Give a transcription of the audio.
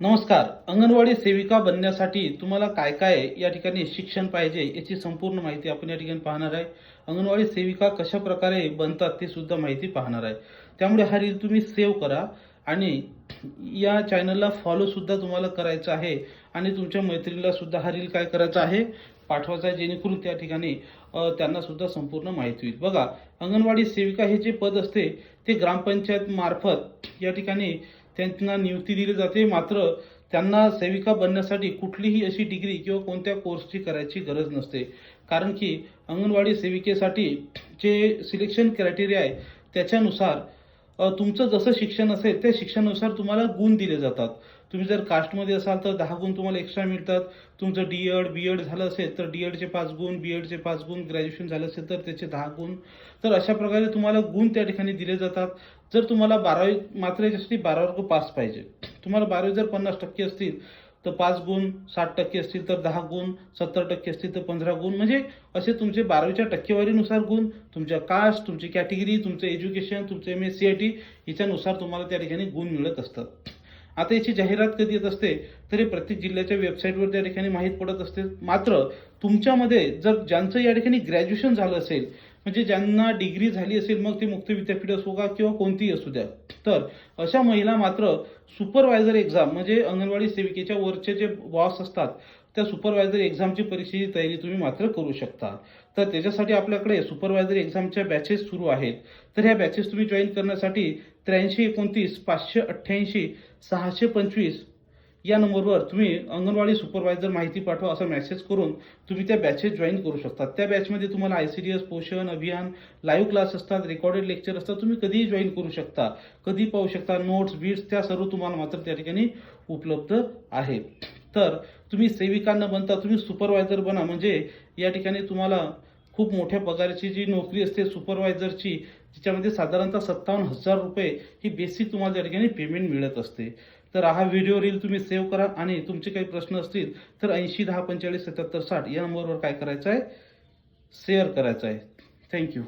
नमस्कार अंगणवाडी सेविका बनण्यासाठी तुम्हाला काय काय या ठिकाणी शिक्षण पाहिजे याची संपूर्ण माहिती आपण या ठिकाणी पाहणार आहे. अंगणवाडी सेविका कशा प्रकारे बनतात ते सुद्धा माहिती पाहणार आहे. त्यामुळे हा रील तुम्ही सेव्ह करा आणि या चॅनलला फॉलो सुद्धा तुम्हाला करायचं आहे आणि तुमच्या मैत्रिणीला सुद्धा हा रील काय करायचा आहे पाठवायचा आहे जेणेकरून त्या ठिकाणी त्यांना सुद्धा संपूर्ण माहिती होईल. बघा अंगणवाडी सेविका हे जे पद असते ते ग्रामपंचायत मार्फत या ठिकाणी त्यांना नियुक्ती दिली जाते. मात्र त्यांना सेविका बनण्यासाठी कुठलीही अशी डिग्री किंवा कोणत्या कोर्सची करायची गरज नसते. कारण की अंगणवाडी सेविकेसाठी जे सिलेक्शन क्रायटेरिया आहे त्याच्यानुसार तुमचं जसं शिक्षण असेल त्या शिक्षणानुसार तुम्हाला गुण दिले जातात. तुम्ही जर कास्टमध्ये असाल तर दहा गुण तुम्हाला एक्स्ट्रा मिळतात. तुमचं डी एड बी एड झालं असेल तर डी एडचे पाच गुण बी एडचे पाच गुण ग्रॅज्युएशन झालं असेल तर त्याचे दहा गुण. तर अशा प्रकारे तुम्हाला गुण त्या ठिकाणी दिले जातात. जर तुम्हाला बारावी मात्र याच्यासाठी बारा वर्ग पास पाहिजे. तुम्हाला बारावी जर पन्नास टक्के असतील तर पाच गुण साठ टक्के असतील तर दहा गुण सत्तर टक्के असतील तर पंधरा गुण. म्हणजे असे तुमचे बारावीच्या टक्केवारीनुसार गुण तुमच्या कास्ट तुमची कॅटेगरी तुमचं एज्युकेशन तुमचं M S C I T याच्यानुसार तुम्हाला त्या ठिकाणी गुण मिळत असतात. आता याची जाहिरात कधी येत असते तरी प्रत्येक जिल्ह्याच्या वेबसाईटवर त्या ठिकाणी माहीत पडत असते. मात्र तुमच्यामध्ये जर ज्यांचं या ठिकाणी ग्रॅज्युएशन झालं असेल म्हणजे ज्यांना डिग्री झाली असेल मग ते मुक्त विद्यापीठ असो का किंवा कोणतीही असू द्या. तर अशा महिला मात्र सुपरवायझर एक्झाम म्हणजे अंगणवाडी सेविकेच्या वरचे जे बॉस असतात त्या सुपरवायझर एक्झामची परीक्षेची तयारी तुम्ही मात्र करू शकता. तर त्याच्यासाठी आपल्याकडे सुपरवायझर एक्झामच्या बॅचेस सुरू आहेत. तर ह्या बॅचेस तुम्ही जॉईन करण्यासाठी त्र्याऐंशी एकोणतीस पाचशे अठ्ठ्याऐंशी सहाशे पंचवीस या नंबरवर तुम्ही अंगणवाडी सुपरवायझर माहिती पाठवा असा मेसेज करून तुम्ही त्या बॅचेस जॉईन करू शकता. त्या बॅचमध्ये तुम्हाला आय सी डी एस पोषण अभियान लाईव्ह क्लास असतात रेकॉर्डेड लेक्चर असतात तुम्ही कधीही जॉईन करू शकता. कधी पाहू शकता नोट्स बीट्स त्या सर्व तुम्हाला मात्र त्या ठिकाणी उपलब्ध आहे. तर तुम्ही सेविका न बनता तुम्ही सुपरवायझर बना. म्हणजे या ठिकाणी तुम्हाला खूप मोठ्या पगाराची जी नोकरी असते सुपरवायझरची तिच्यामध्ये साधारणतः सत्तावन्न हजार रुपये ही बेसिक तुम्हाला त्या ठिकाणी पेमेंट मिळत असते. तर हा व्हिडिओ रील तुम्ही सेव्ह करा आणि तुमचे काही प्रश्न असतील तर ऐंशी दहा पंचेचाळीस सत्याहत्तर साठ या नंबरवर काय करायचं आहे? शेअर करायचं आहे. थँक्यू